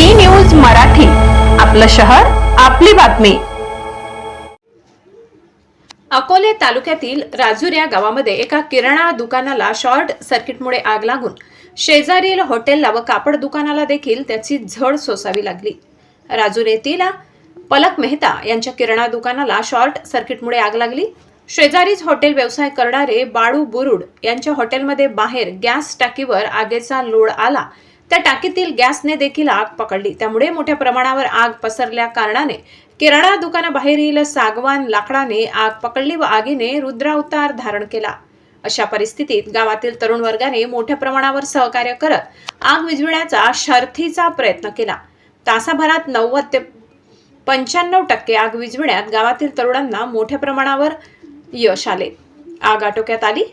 D news Marathi. आपलं शहर आपली बातमी. अकोले तालुक्यातील राजूर या गावामध्ये एका किराणा दुकानाला शॉर्ट सर्किटमुळे आग लागून शेजारील हॉटेलला व कापड दुकानाला देखील त्याची झड सोसावी लागली. राजूर येथील पलक मेहता यांच्या किराणा दुकानाला शॉर्ट सर्किटमुळे आग लागली. शेजारीच हॉटेल व्यवसाय करणारे बाळू बुरुड यांच्या हॉटेलमध्ये बाहेर गॅस टाकीवर आगेचा लोड आला. त्या टाकीतील गॅसने देखील आग पकडली. त्यामुळे मोठ्या प्रमाणावर आग पसरल्या कारणाने किराणा दुकानाबाहेरील सागवान लाकडाने आग पकडली व आगीने रुद्रावतार धारण केला. अशा परिस्थितीत गावातील तरुण वर्गाने मोठ्या प्रमाणावर सहकार्य करत आग विझविण्याचा शर्थीचा प्रयत्न केला. तासाभरात नव्वद ते पंच्याण्णव टक्के आग विझविण्यात गावातील तरुणांना मोठ्या प्रमाणावर यश आले. आग आटोक्यात आली.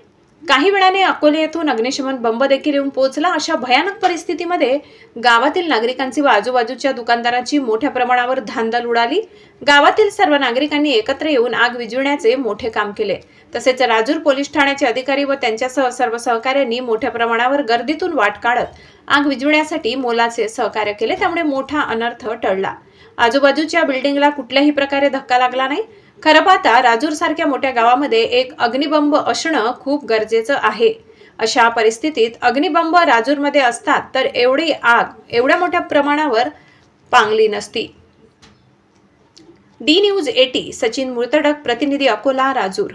काही वेळाने अकोले येथून अग्निशमन बंब देखील येऊन पोहोचला. अशा भयानक परिस्थितीमध्ये गावातील नागरिकांची व आजूबाजूच्या दुकानदारांची मोठ्या प्रमाणावर धांदल उडाली. गावातील सर्व नागरिकांनी एकत्र येऊन आग विझविण्याचे मोठे काम केले. तसेच राजूर पोलीस ठाण्याचे अधिकारी व त्यांच्यासह सर्व सहकार्यांनी मोठ्या प्रमाणावर गर्दीतून वाट काढत आग विझविण्यासाठी मोलाचे सहकार्य केले. त्यामुळे मोठा अनर्थ टळला. आजूबाजूच्या बिल्डिंगला कुठल्याही प्रकारे धक्का लागला नाही. खरं पाहता राजूरसारख्या मोठ्या गावामध्ये एक अग्निबंब असणं खूप गरजेचं आहे. अशा परिस्थितीत अग्निबंब राजूरमध्ये असतात तर एवढी आग एवढ्या मोठ्या प्रमाणावर पांगली नसती. D news eighty Sachin Murtadak प्रतिनिधी अकोला राजूर.